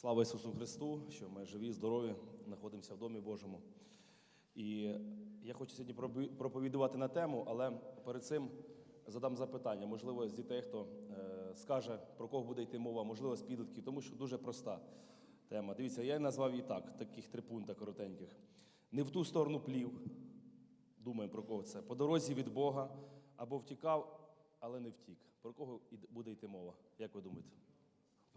Слава Ісусу Христу, що ми живі, здорові, знаходимося в Домі Божому. І я хочу сьогодні проповідувати на тему, але перед цим задам запитання. Можливо, з дітей, хто е, скаже, про кого буде йти мова, можливо, з підлітків, тому що дуже проста тема. Дивіться, я назвав її так, таких три пункти коротеньких. Не в ту сторону плів, думаємо про кого це. По дорозі від Бога або втікав, але не втік. Про кого буде йти мова? Як ви думаєте?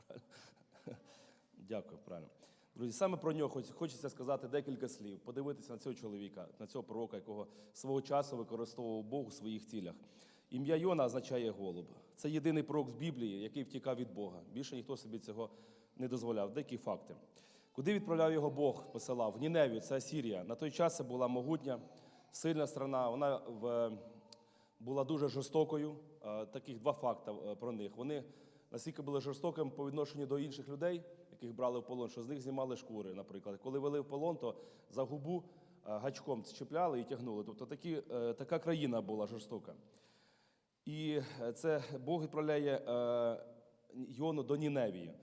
Дякую, правильно. Друзі, саме про нього хочеться сказати декілька слів, подивитися на цього чоловіка, на цього пророка, якого свого часу використовував Бог у своїх цілях. Ім'я Йона означає голуб. Це єдиний пророк з Біблії, який втікав від Бога. Більше ніхто собі цього не дозволяв. Деякі факти. Куди відправляв його Бог, посилав? В Ніневію, це Сірія. На той час це була могутня, сильна страна. Вона в, була дуже жорстокою. Е, Таких два факти е, про них. Вони настільки були жорстокими по відношенню до інших людей, яких брали в полон, що з них знімали шкури, наприклад. Коли вели в полон, то за губу е, гачком чіпляли і тягнули. Тобто такі, е, така країна була жорстока. І е, це Бог відправляє Йону до Ніневії.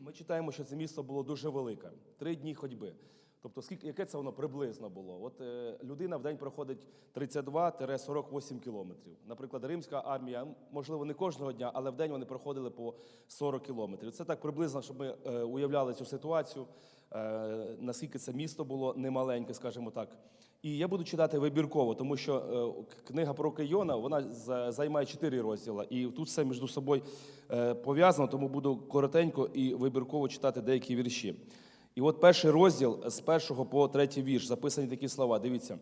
Ми читаємо, що це місто було дуже велике, три дні ходьби. Тобто, скільки яке це воно приблизно було? От е, людина в день проходить 32-48 кілометрів. Наприклад, римська армія, можливо, не кожного дня, але в день вони проходили по 40 кілометрів. Це так приблизно, щоб ми е, уявляли цю ситуацію, е, наскільки це місто було немаленьке, скажімо так. І я буду читати вибірково, тому що е, книга про Йона вона за- займає чотири розділи, і тут все між собою е, пов'язано, тому буду коротенько і вибірково читати деякі вірші. І от перший розділ з першого по третій вірш записані такі слова. Дивіться.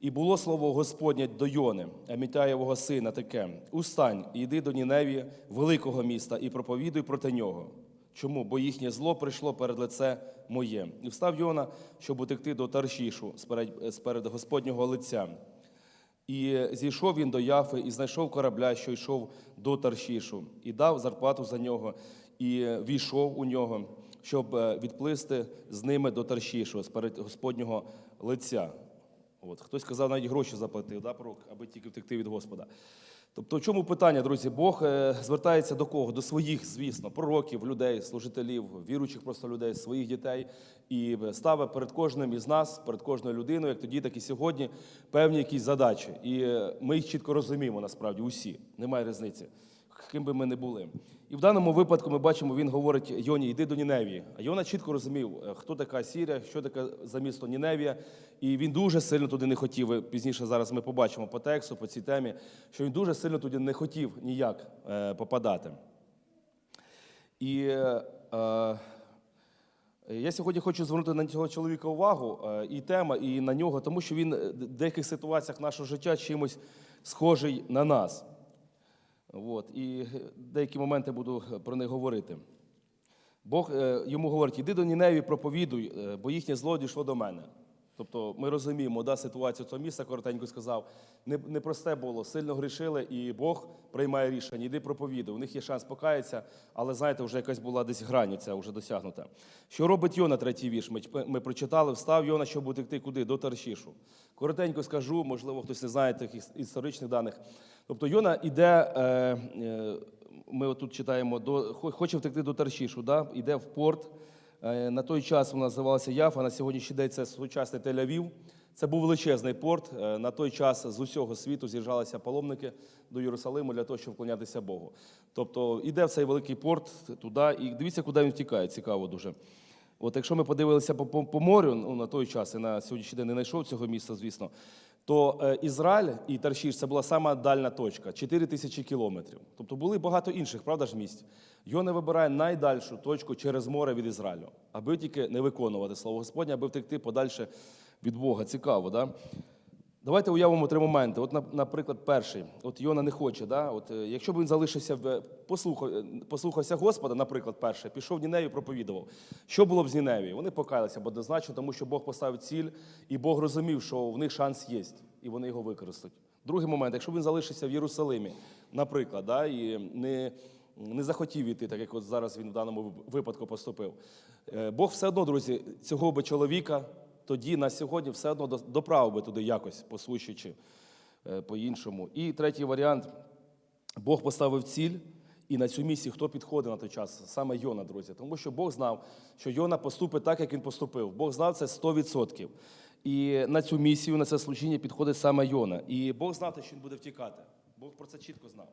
І було слово Господнє до Йони, Амітаєвого сина, таке: Устань, і йди до Ніневі, великого міста, і проповідуй проти нього. Чому? Бо їхнє зло прийшло перед лице моє. І встав Йона, щоб утекти до Таршішу сперед, Господнього лиця. І зійшов він до Яфи і знайшов корабля, що йшов до Таршішу, і дав зарплату за нього, і війшов у нього, щоб е, відплисти з ними до Таршішу, сперед Господнього лиця. От. Хтось сказав, навіть гроші заплатив, да, пророк, аби тільки втекти від Господа. Тобто, в чому питання, друзі? Бог е, звертається до кого? До своїх, звісно, пророків, людей, служителів, віруючих просто людей, своїх дітей, і ставить перед кожним із нас, перед кожною людиною, як тоді, так і сьогодні, певні якісь задачі. І е, ми їх чітко розуміємо, насправді, усі, немає різниці, ким би ми не були. І в даному випадку ми бачимо, він говорить Йоні, йди до Ніневії. А Йона чітко розумів, е, хто така Сірія, що таке за місто Ніневія. І він дуже сильно туди не хотів. Пізніше зараз ми побачимо по тексту, по цій темі, що він дуже сильно туди не хотів ніяк е, попадати. І е, е, я сьогодні хочу звернути на цього чоловіка увагу, і тема, і на нього, тому що він в деяких ситуаціях нашого життя чимось схожий на нас. От, і деякі моменти буду про них говорити. Бог е, йому говорить: іди до Ніневі, проповідуй, е, бо їхнє зло дійшло до мене. Тобто ми розуміємо, да, ситуацію цього міста, коротенько сказав, не- непросте було, сильно грішили, і Бог приймає рішення, іди проповідуй. У них є шанс покаятися, але знаєте, вже якась була десь грань ця вже досягнута. Що робить Йона, третій вірш? Ми, ми прочитали, встав Йона, щоб утекти куди? До Таршішу. Коротенько скажу, можливо, хтось не знає таких історичних даних. Тобто Йона іде. Е, е, ми тут читаємо, до, хоче втекти до Таршішу, да? йде в порт. Е, На той час вона називалася Яфа, на сьогоднішній день це сучасний Тель-Авів. Це був величезний порт. Е, На той час з усього світу з'їжджалися паломники до Єрусалиму для того, щоб вклонятися Богу. Тобто йде в цей великий порт туди, і дивіться, куди він втікає. Цікаво дуже. От якщо ми подивилися по, по, морю, ну на той час і на сьогоднішній день не знайшов цього міста, звісно, то е, Ізраїль і Таршіш це була сама дальна точка 4 тисячі кілометрів. Тобто були багато інших, правда ж, місць. Йона вибирає найдальшу точку через море від Ізраїлю, аби тільки не виконувати слово Господнє, аби втекти подальше від Бога. Цікаво, да? Давайте уявимо три моменти. От, на- наприклад, перший. От Йона не хоче. Да? От, е, якщо б він залишився в послухав, е, послухався Господа, наприклад, перше, пішов в Ніневію, проповідував. Що було б з Ніневією? Вони покаялися, бо однозначно, тому що Бог поставив ціль, і Бог розумів, що в них шанс є, і вони його використають. Другий момент, якщо він залишився в Єрусалимі, наприклад, да, і не, не захотів іти, так як от зараз він в даному випадку поступив. е, Бог все одно, друзі, цього би чоловіка тоді на сьогодні все одно до- доправив би туди якось, по-свищучи, е, по-іншому. І третій варіант Бог поставив ціль, І на цю місію хто підходив на той час? Саме Йона, друзі. Тому що Бог знав, що Йона поступить так, як він поступив. Бог знав це 100%. І на цю місію, на це служіння підходить саме Йона. І Бог знав, що він буде втікати. Бог про це чітко знав.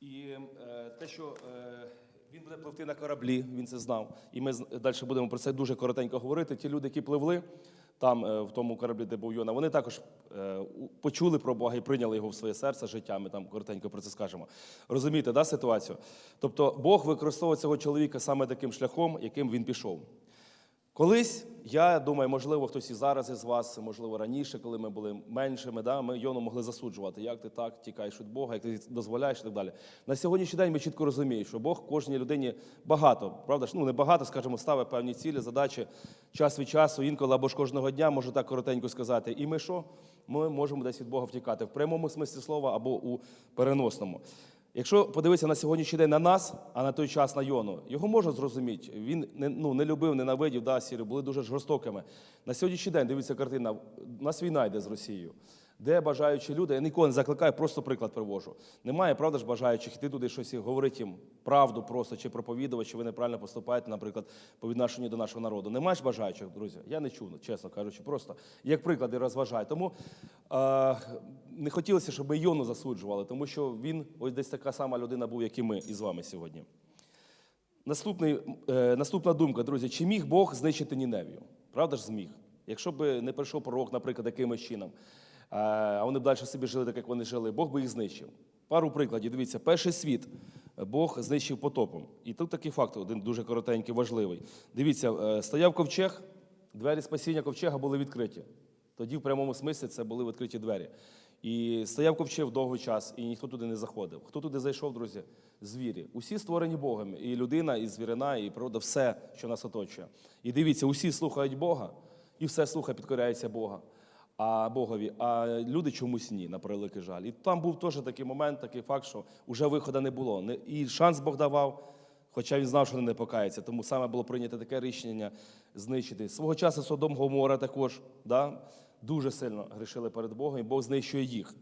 І е, те, що е, він буде пливти на кораблі, він це знав. І ми далі будемо про це дуже коротенько говорити. Ті люди, які пливли там, е, в тому кораблі, де був Йона, вони також е, почули про Бога і прийняли його в своє серце життя. Ми там коротенько про це скажемо. Розумієте, да, ситуацію? Тобто Бог використовує цього чоловіка саме таким шляхом, яким він пішов. Колись, я думаю, можливо, хтось і зараз із вас, можливо, раніше, коли ми були меншими, да, ми Йону могли засуджувати, як ти так тікаєш від Бога, як ти дозволяєш і так далі. На сьогоднішній день ми чітко розуміємо, що Бог кожній людині багато, правда ж? Ну, не багато, скажімо, ставить певні цілі, задачі час від часу, інколи або ж кожного дня, можу так коротенько сказати. І ми що? Ми можемо десь від Бога втікати в прямому смислі слова або у переносному. Якщо подивитися на сьогоднішній день на нас, а на той час на Йону, його можна зрозуміти. Він не, ну, не любив, ненавидів, да, сірі, були дуже жорстокими. На сьогоднішній день дивіться картина. У нас війна йде з Росією. Де бажаючі люди, я нікого не закликаю, просто приклад привожу. Немає, правда ж, бажаючих йти туди щось і говорити їм правду просто чи проповідувати, що ви неправильно поступаєте, наприклад, по відношенню до нашого народу. Немає ж бажаючих, друзі. Я не чув, чесно кажучи, просто як приклади розважаю. Тому е, не хотілося, щоб ми Йону засуджували, тому що він ось десь така сама людина був, як і ми із вами сьогодні. Наступний, е, наступна думка, друзі, чи міг Бог знищити Ніневію? Правда ж зміг? Якщо б не прийшов пророк, наприклад, якимось чином, а вони б далі собі жили так, як вони жили, Бог би їх знищив. Пару прикладів. Дивіться, перший світ Бог знищив потопом. І тут такий факт, один дуже коротенький, важливий. Дивіться, е, стояв ковчег, двері спасіння ковчега були відкриті. Тоді, в прямому смислі, це були відкриті двері. І стояв ковчег довгий час, і ніхто туди не заходив. Хто туди зайшов, друзі? Звірі. Усі створені Богом. І людина, і звірина, і природа, все, що нас оточує. І дивіться, усі слухають Бога, і все слухає, підкоряється Бога. А Богові, а люди чомусь ні, на превеликий жаль. І там був теж такий момент, такий факт, що вже виходу не було. І шанс Бог давав, хоча він знав, що не покаються. Тому саме було прийнято таке рішення знищити. Свого часу Содом Гомора також да, дуже сильно грішили перед Богом, і Бог знищує їх.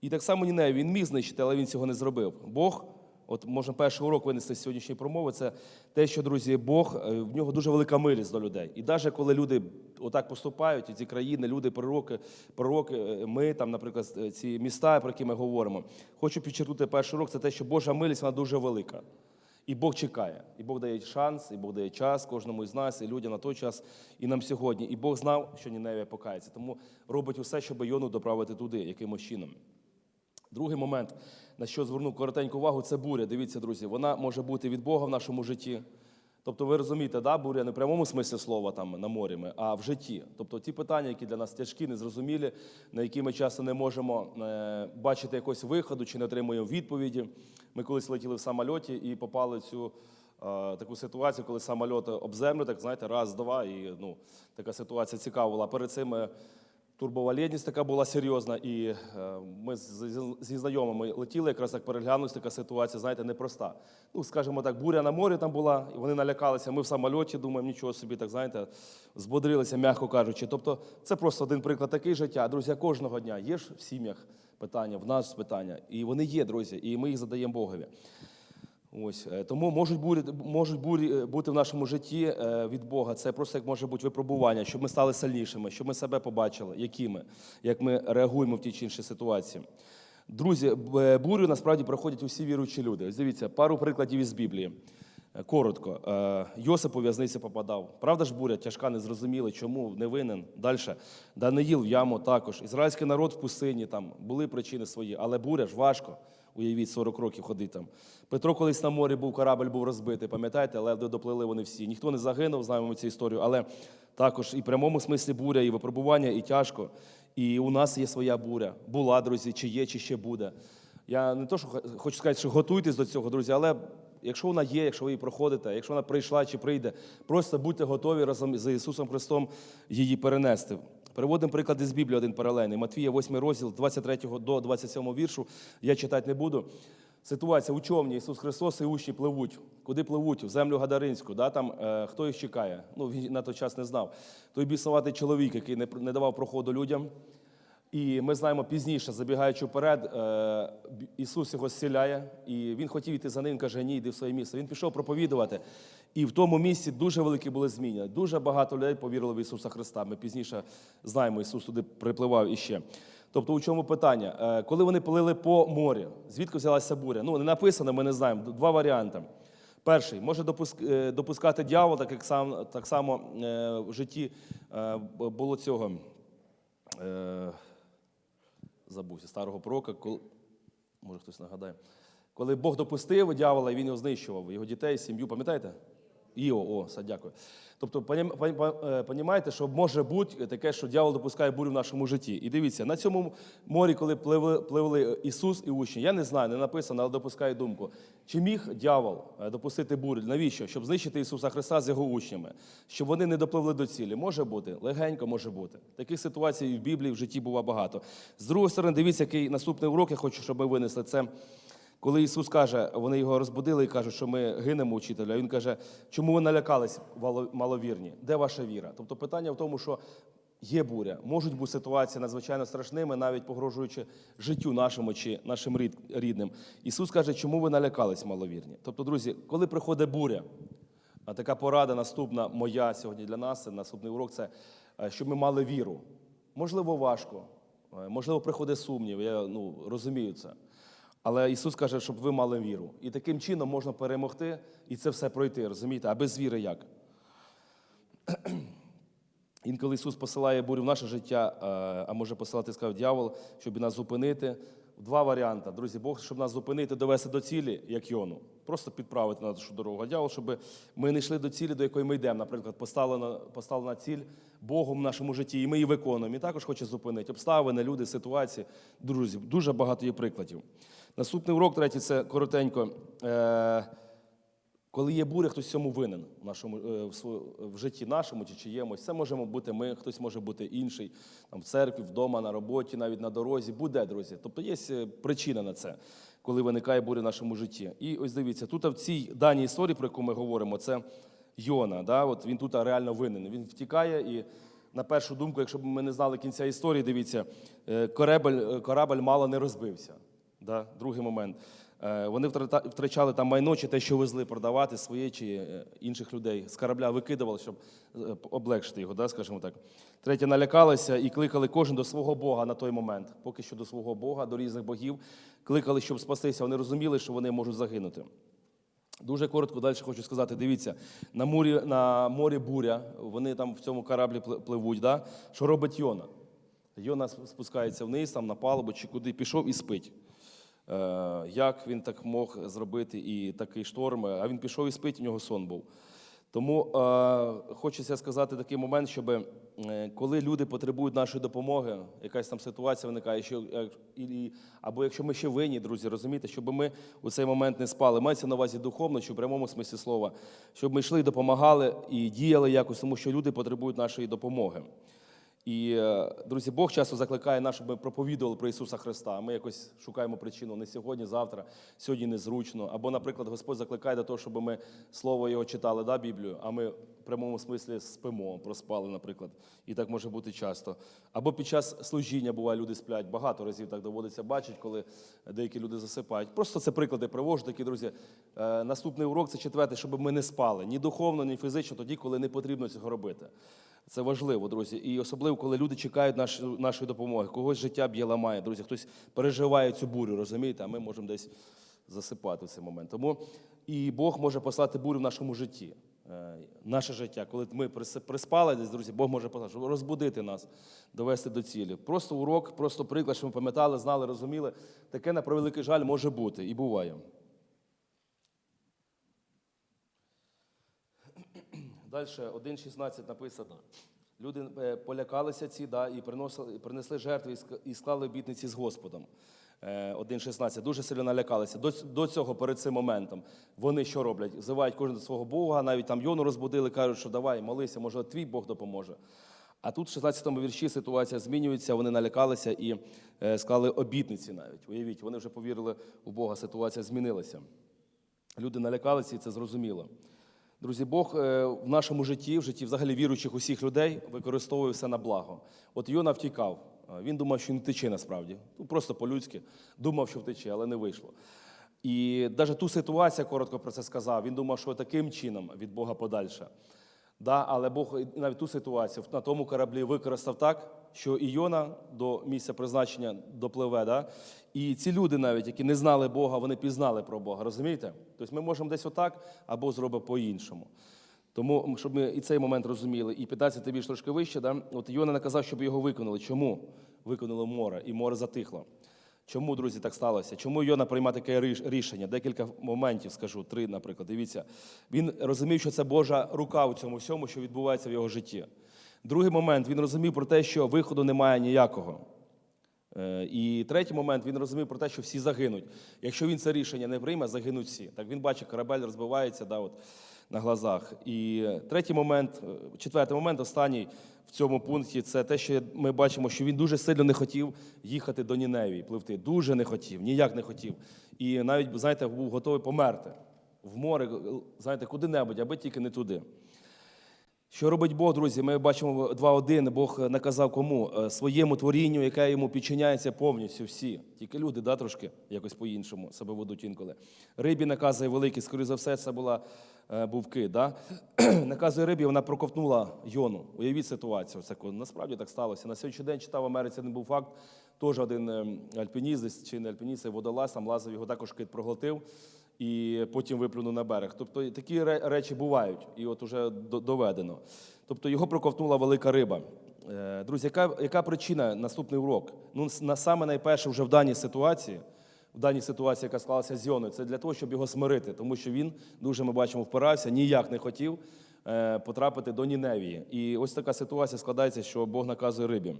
І так само Нінею він міг знищити, але він цього не зробив. Бог, от можна перший урок винести з сьогоднішньої промови, це те, що, друзі, Бог, е, в нього дуже велика милість до людей. І навіть коли люди отак поступають, і ці країни, люди, пророки, пророки, е, ми там, наприклад, е, ці міста, про які ми говоримо, хочу підчеркнути перший урок, це те, що Божа милість вона дуже велика. І Бог чекає, і Бог дає шанс, і Бог дає час кожному із нас, і людям на той час, і нам сьогодні. І Бог знав, що Ніневія покається. Тому робить усе, щоб Йону доправити туди, якимось чином. Другий момент, на що звернув коротеньку увагу, це буря. Дивіться, друзі, вона може бути від Бога в нашому житті. Тобто, ви розумієте, да, буря не в прямому смислі слова там на морі, ми, а в житті. Тобто ті питання, які для нас тяжкі, незрозумілі, на які ми часто не можемо е, бачити якогось виходу чи не отримуємо відповіді. Ми колись летіли в самольоті і попали в цю е, таку ситуацію, коли самольот об землю, так знаєте, раз, два, і ну, така ситуація цікава була. Перед цим е, турбовалідність така була серйозна, і е, ми зі знайомими летіли, якраз так переглянулися, така ситуація, знаєте, непроста. Ну, скажімо так, буря на морі там була, і вони налякалися. Ми в самольоті думаємо, нічого собі, так знаєте, збодрилися, м'яко кажучи. Тобто, це просто один приклад такий життя. Друзі, кожного дня є ж в сім'ях питання, в нас питання, і вони є, друзі, і ми їх задаємо Богові. Ось е, тому можуть бурі, можуть бурі е, бути в нашому житті е, від Бога. Це просто як може бути випробування, щоб ми стали сильнішими, щоб ми себе побачили, якими, як ми реагуємо в ті чи інші ситуації. Друзі, бурю насправді проходять усі віруючі люди. Ось дивіться, пару прикладів із Біблії. Коротко, Йосип у в'язниці попадав. Правда ж буря тяжка, незрозуміла, чому не винен. Далі. Даниїл в яму також. Ізраїльський народ в пустині там були причини свої, але буря ж важко. Уявіть, 40 років ходить там. Петро колись на морі був, корабль був розбитий, пам'ятаєте, але доплили вони всі. Ніхто не загинув, знаємо цю історію, але також і в прямому смислі буря, і випробування, і тяжко. І у нас є своя буря. Була, друзі, чи є, чи ще буде. Я не то, що хочу сказати, що готуйтесь до цього, друзі, але якщо вона є, якщо ви її проходите, якщо вона прийшла чи прийде, просто будьте готові разом з Ісусом Христом її перенести. Приводимо приклад із Біблії один паралельний. Матвія, 8 розділ, 23 до 27 віршу. Я читати не буду. Ситуація у човні Ісус Христос і учні пливуть. Куди пливуть? В землю Гадаринську. Да? Там е, хто їх чекає? Ну, він на той час не знав. Той бісоватий чоловік, який не, не давав проходу людям. І ми знаємо пізніше, забігаючи вперед, е, Ісус його зціляє, і він хотів йти за ним, каже, ні, йди в своє місце. Він пішов проповідувати. І в тому місці дуже великі були зміни. Дуже багато людей повірили в Ісуса Христа. Ми пізніше знаємо, Ісус туди припливав іще. Тобто, у чому питання? Е, Коли вони плили по морі, звідки взялася буря? Ну, не написано, ми не знаємо. Два варіанти. Перший може е, допускати дьявол, так як сам так само в житті було цього. Забувся старого пророка, коли, може хтось нагадає. Коли Бог допустив дьявола, і він його знищував, його дітей, сім'ю, пам'ятаєте? Іо, о, дякую. Тобто, е, понімаєте, що може бути таке, що дьявол допускає бурю в нашому житті. І дивіться, на цьому морі, коли пливли, пливли Ісус і учні, я не знаю, не написано, але допускаю думку. Чи міг дьявол е, допустити бурю? Навіщо? Щоб знищити Ісуса Христа з його учнями, щоб вони не допливли до цілі. Може бути, легенько може бути. Таких ситуацій в Біблії в житті бува багато. З другої сторони, дивіться, який наступний урок я хочу, щоб ми винесли. Це коли Ісус каже, вони його розбудили і кажуть, що ми гинемо учителю. А Він каже, чому ви налякались, маловірні? Де ваша віра? Тобто питання в тому, що є буря, можуть бути ситуації надзвичайно страшними, навіть погрожуючи життю нашому чи нашим рідним. Ісус каже, чому ви налякались, маловірні? Тобто, друзі, коли приходить буря, а така порада наступна моя сьогодні для нас, наступний урок, це е, щоб ми мали віру. Можливо, важко, е, можливо, приходить сумнів, я ну, розумію це. Але Ісус каже, щоб ви мали віру. І таким чином можна перемогти і це все пройти, розумієте? А без віри як? Інколи Ісус посилає бурю в наше життя, е, а може посилати, сказав дьявол, щоб нас зупинити. Два варіанти. Друзі, Бог, щоб нас зупинити, довести до цілі, як Йону. Просто підправити на нашу дорогу. А дьявол, щоб ми не йшли до цілі, до якої ми йдемо. Наприклад, поставлена, поставлена ціль Богом в нашому житті, і ми її виконуємо. І також хоче зупинити обставини, люди, ситуації. Друзі, дуже багато є прикладів. Наступний урок, третій, це коротенько. Е, коли є буря, хтось цьому винен в нашому е, в, житті нашому чи чиємусь. Це можемо бути ми, хтось може бути інший, там в церкві, вдома, на роботі, навіть на дорозі. Буде, друзі. Тобто є е, причина на це, коли виникає буря в нашому житті. І ось дивіться, тут в цій даній історії, про яку ми говоримо, це Йона. Да? От він тут реально винен. Він втікає і. На першу думку, якщо б ми не знали кінця історії, дивіться, корабль, е, корабль мало не розбився. Да? Другий момент. Е, Вони втрачали там майно чи те, що везли продавати своє чи е, інших людей. З корабля викидували, щоб е, облегшити його, да, скажімо так. Третє, налякалися і кликали кожен до свого Бога на той момент. Поки що до свого Бога, до різних богів. Кликали, щоб спастися. Вони розуміли, що вони можуть загинути. Дуже коротко далі хочу сказати: дивіться, на морі, на морі буря, вони там в цьому кораблі пливуть. Да? Що робить Йона? Йона спускається вниз, там на палубу чи куди пішов і спить. Е, як він так мог зробити і такий шторм? А він пішов і спить, у нього сон був. Тому е, хочеться сказати такий момент, щоб е, коли люди потребують нашої допомоги, якась там ситуація виникає, що, е, і, або якщо ми ще винні, друзі, розумієте, щоб ми у цей момент не спали. Мається на увазі духовно, чи в прямому смислі слова, щоб ми йшли і допомагали і діяли якось, тому що люди потребують нашої допомоги. І, е, друзі, Бог часто закликає нас, щоб ми проповідували про Ісуса Христа. Ми якось шукаємо причину не сьогодні, завтра, сьогодні незручно. Або, наприклад, Господь закликає до того, щоб ми слово Його читали, да, Біблію, а ми в прямому смислі спимо, проспали, наприклад. І так може бути часто. Або під час служіння буває, люди сплять. Багато разів так доводиться бачити, коли деякі люди засипають. Просто це приклади привожу, такі друзі. Е, Наступний урок це четвертий, щоб ми не спали ні духовно, ні фізично, тоді, коли не потрібно цього робити. Це важливо, друзі. І особливо, коли люди чекають наш, нашої допомоги. Когось життя б'є ламає, друзі. Хтось переживає цю бурю, розумієте, а ми можемо десь засипати в цей момент. Тому і Бог може послати бурю в нашому житті. Е, Наше життя, коли ми прис- приспали десь, друзі, Бог може послати, щоб розбудити нас, довести до цілі. Просто урок, просто приклад, щоб ми пам'ятали, знали, розуміли. Таке, на превеликий жаль, може бути і буває. Далі 1.16 написано. Люди е, полякалися ці, да, і приносили, принесли жертви, і склали обітниці з Господом. Е, 1.16. Дуже сильно налякалися. До, до цього, перед цим моментом, вони що роблять? Взивають кожен до свого Бога, навіть там Йону розбудили, кажуть, що давай, молися, може, твій Бог допоможе. А тут, в 16 му вірші, ситуація змінюється, вони налякалися і е, склали обітниці навіть. Уявіть, вони вже повірили у Бога, ситуація змінилася. Люди налякалися, і це зрозуміло. Друзі, Бог е, в нашому житті, в житті взагалі віруючих усіх людей, використовує все на благо. От Йона втікав. Він думав, що він втече насправді. Ну, просто по-людськи. Думав, що втече, але не вийшло. І навіть ту ситуацію, коротко про це сказав, він думав, що таким чином від Бога подальше. Да, але Бог навіть ту ситуацію на тому кораблі використав так, що і Йона до місця призначення допливе. Да? І ці люди, навіть, які не знали Бога, вони пізнали про Бога. Розумієте? Тобто ми можемо десь отак або зробимо по-іншому. Тому, щоб ми і цей момент розуміли, і 15 вірш трошки вище, да? от Йона наказав, щоб його виконали. Чому? Виконало море, і море затихло. Чому, друзі, так сталося? Чому Йона приймає таке рішення? Декілька моментів скажу, три, наприклад. Дивіться, він розумів, що це Божа рука у цьому всьому, що відбувається в його житті. Другий момент він розумів про те, що виходу немає ніякого. Е, І третій момент він розумів про те, що всі загинуть. Якщо він це рішення не прийме, загинуть всі. Так він бачить, корабель розбивається да, от, на глазах. І третій момент, е, четвертий момент, останній в цьому пункті, це те, що ми бачимо, що він дуже сильно не хотів їхати до Ніневії, пливти. Дуже не хотів, ніяк не хотів. І навіть, знаєте, був готовий померти в море, знаєте, куди-небудь, аби тільки не туди. Що робить Бог, друзі? Ми бачимо 2.1. Бог наказав кому? Е, Своєму творінню, яке йому підчиняється повністю всі. Тільки люди, да, трошки якось по-іншому себе ведуть інколи. Рибі наказує великий, скоріше за все, це була, е, був кит. Да? наказує рибі, вона проковтнула йону. Уявіть ситуацію. Це насправді так сталося. На сьогоднішній день читав в Америці, не був факт. Теж один е, альпініст, чи не альпініст, водолаз, там лазив, його також кит проглотив і потім виплюнув на берег. Тобто такі речі бувають, і от уже доведено. Тобто його проковтнула велика риба. Е, Друзі, яка, яка причина? Наступний урок. Ну, на саме найперше вже в даній ситуації, в даній ситуації, яка склалася з Йоною, це для того, щоб його смирити, тому що він дуже, ми бачимо, впирався, ніяк не хотів е, потрапити до Ніневії. І ось така ситуація складається, що Бог наказує рибі.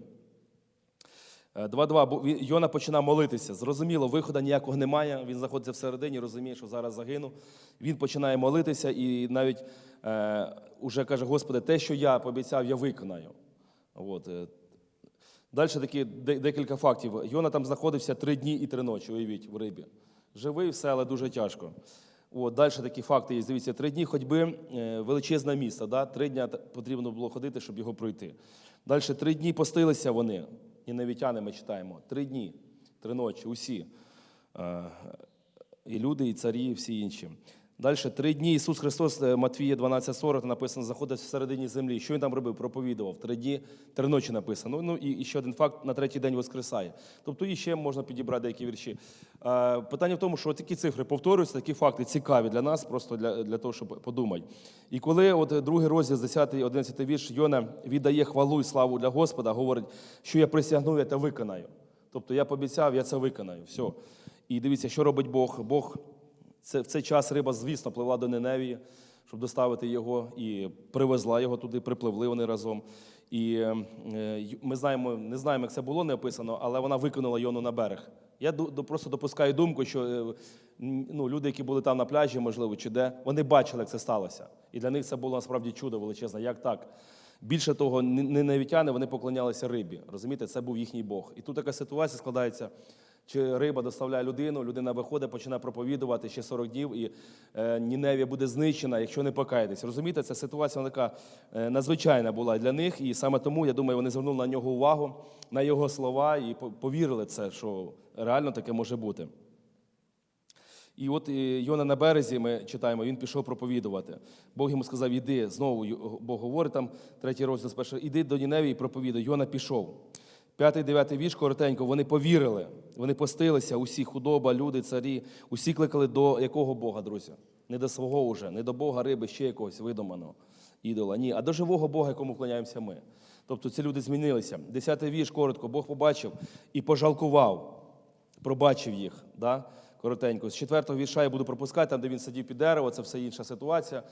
Е, 2.2. Йона починає молитися. Зрозуміло, виходу ніякого немає. Він знаходиться всередині, розуміє, що зараз загину. Він починає молитися і навіть е, уже каже: Господи, те, що я пообіцяв, я виконаю. От. е. Далі такі декілька фактів. Йона там знаходився три дні і три ночі, уявіть, в рибі. Живий, все, але дуже тяжко. От, далі такі факти є. Дивіться, три дні ходьби е, величезне місто. Да? Три дні потрібно було ходити, щоб його пройти. Далі три дні постилися вони. І навітяни ми читаємо. Три дні, три ночі, усі. Е, І люди, і царі, і всі інші. Далі три дні Ісус Христос, е, Матвія 12,40 написано, заходить всередині землі. Що він там робив? Проповідував. Три дні, три ночі написано. Ну і, ще один факт: на третій день воскресає. Тобто і ще можна підібрати деякі вірші. Е, питання в тому, що такі цифри повторюються, такі факти цікаві для нас, просто для, для того, щоб подумати. І коли от другий розділ, 10, 11 вірш, Йона віддає хвалу і славу для Господа, говорить, що я присягну, я це виконаю. Тобто я пообіцяв, я це виконаю. Все. І дивіться, що робить Бог. Бог це, в цей час риба, звісно, пливла до Неневії, щоб доставити його, і привезла його туди, припливли вони разом. І е, ми знаємо, не знаємо, як це було не описано, але вона викинула Йону на берег. Я просто допускаю думку, що е, ну, люди, які були там на пляжі, можливо, чи де, вони бачили, як це сталося. І для них це було насправді чудо величезне. Як так? Більше того, не не вони поклонялися рибі. Розумієте, це був їхній Бог. І тут така ситуація складається. Чи риба доставляє людину, людина виходить, починає проповідувати ще 40 днів, і е, Ніневія буде знищена, якщо не покаятись. Розумієте, ця ситуація вона така е, надзвичайна була для них, і саме тому я думаю, вони звернули на нього увагу, на його слова і по- повірили це, що реально таке може бути. І от е, Йона на березі ми читаємо, він пішов проповідувати. Бог йому сказав: іди знову. Бог говорить там, третій розділ спершу, іди до Ніневії і проповідуй. Йона пішов. П'ятий, дев'ятий вірш коротенько, вони повірили, вони постилися, усі худоба, люди, царі, усі кликали до якого Бога, друзі? Не до свого уже, не до Бога риби, ще якогось видуманого ідола. Ні, а до живого Бога, якому вклоняємося ми. Тобто ці люди змінилися. Десятий вірш коротко, Бог побачив і пожалкував, пробачив їх. Да? Коротенько. З четвертого вірша я буду пропускати, там, де він сидів під дерево, це все інша ситуація,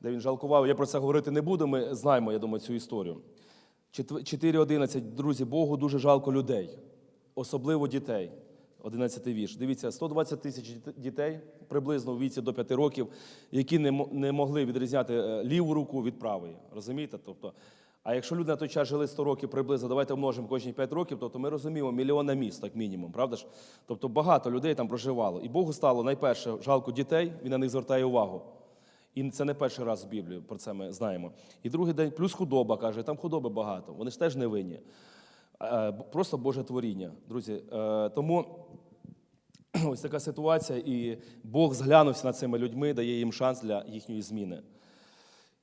де він жалкував. Я про це говорити не буду, ми знаємо, я думаю, цю історію. 4.11. Друзі, Богу дуже жалко людей, особливо дітей. 11 вірш. Дивіться, 120 тисяч дітей приблизно у віці до 5 років, які не, не могли відрізняти е, ліву руку від правої. Розумієте? Тобто, а якщо люди на той час жили 100 років приблизно, давайте множимо кожні 5 років, тобто ми розуміємо мільйон на місто, як мінімум, правда ж? Тобто багато людей там проживало. І Богу стало найперше жалко дітей, він на них звертає увагу. І це не перший раз в Біблії, про це ми знаємо. І другий день, плюс худоба, каже, там худоби багато, вони ж теж не винні. е, просто Боже творіння, друзі. Е, Тому ось така ситуація, і Бог зглянувся над цими людьми, дає їм шанс для їхньої зміни.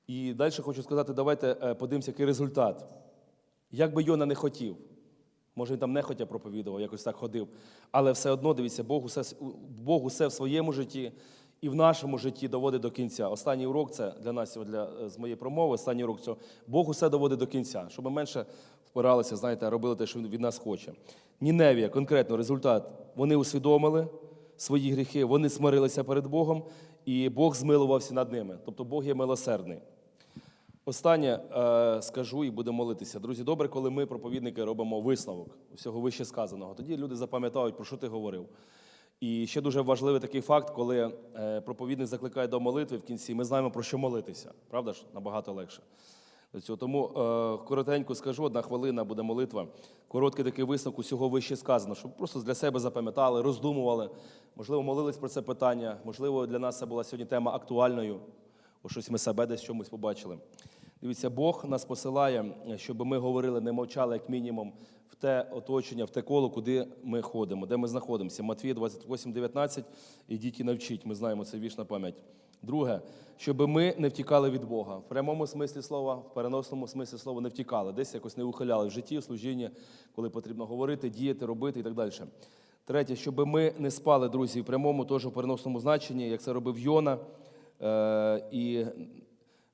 І далі хочу сказати, давайте е, подивимося, який результат. Як би Йона не хотів, може він там не хотів проповідував, якось так ходив, але все одно, дивіться, Бог усе, Бог усе в своєму житті і в нашому житті доводить до кінця. Останній урок це для нас для, е, з моєї промови, останній урок цього. Бог усе доводить до кінця, щоб ми менше впиралися, знаєте, робили те, що він від нас хоче. Ніневія, конкретно результат. Вони усвідомили свої гріхи, вони смирилися перед Богом, і Бог змилувався над ними. Тобто Бог є милосердний. Останнє е, скажу і будемо молитися. Друзі, добре, коли ми, проповідники, робимо висновок всього вище сказаного. Тоді люди запам'ятають, про що ти говорив. І ще дуже важливий такий факт, коли е, проповідник закликає до молитви в кінці, ми знаємо, про що молитися. Правда ж? Набагато легше. До цього. Тому е, коротенько скажу, одна хвилина буде молитва. Короткий такий висновок усього вище сказано, щоб просто для себе запам'ятали, роздумували. Можливо, молились про це питання. Можливо, для нас це була сьогодні тема актуальною. Бо щось ми себе десь чомусь побачили. Дивіться, Бог нас посилає, щоб ми говорили, не мовчали, як мінімум, в те оточення, в те коло, куди ми ходимо, де ми знаходимося. Матвія 28, 19, ідіть і навчіть. Ми знаємо це вічна пам'ять. Друге, щоб ми не втікали від Бога. В прямому смислі слова, в переносному смислі слова не втікали, десь якось не ухиляли в житті, в служінні, коли потрібно говорити, діяти, робити і так далі. Третє, щоб ми не спали, друзі, в прямому, теж в переносному значенні, як це робив Йона. Е, і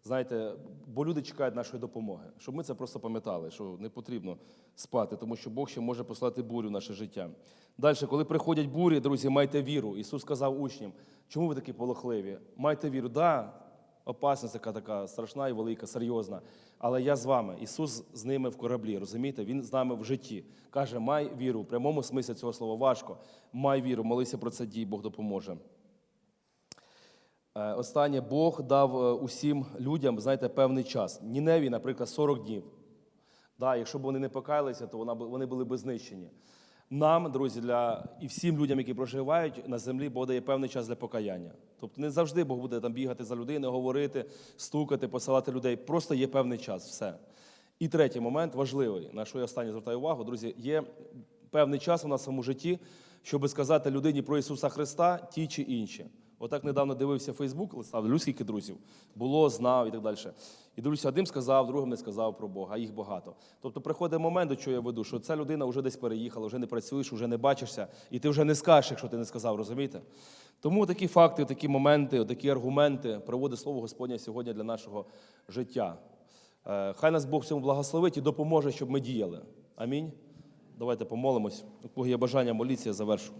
знаєте, бо люди чекають нашої допомоги, щоб ми це просто пам'ятали, що не потрібно спати, тому що Бог ще може послати бурю в наше життя. Далі, коли приходять бурі, друзі, майте віру. Ісус сказав учням, чому ви такі полохливі? Майте віру, да, опасність така така страшна і велика, серйозна. Але я з вами. Ісус з ними в кораблі, розумієте? Він з нами в житті. Каже, май віру. В прямому смислі цього слова важко. Май віру, молися про це дій, Бог допоможе. Е, Останнє Бог дав е, усім людям, знаєте, певний час. Ніневі, наприклад, 40 днів. Да, якщо б вони не покаялися, то вони були б знищені. Нам, друзі, для і всім людям, які проживають на землі, Бог дає певний час для покаяння. Тобто не завжди Бог буде там бігати за людиною, говорити, стукати, посилати людей. Просто є певний час, все. І третій момент важливий, на що я останнє звертаю увагу, друзі, є певний час у нас в своєму житті, щоб сказати людині про Ісуса Христа ті чи інші. Отак недавно дивився Фейсбук, листав людських друзів, було, знав і так далі. І дивлюся, одним сказав, другим не сказав про Бога, а їх багато. Тобто приходить момент, до чого я веду, що ця людина вже десь переїхала, вже не працюєш, вже не бачишся, і ти вже не скажеш, якщо ти не сказав, розумієте? Тому такі факти, такі моменти, такі аргументи приводить слово Господнє сьогодні для нашого життя. Е, Хай нас Бог в цьому благословить і допоможе, щоб ми діяли. Амінь. Давайте помолимось. У кого є бажання молитися, я завершу.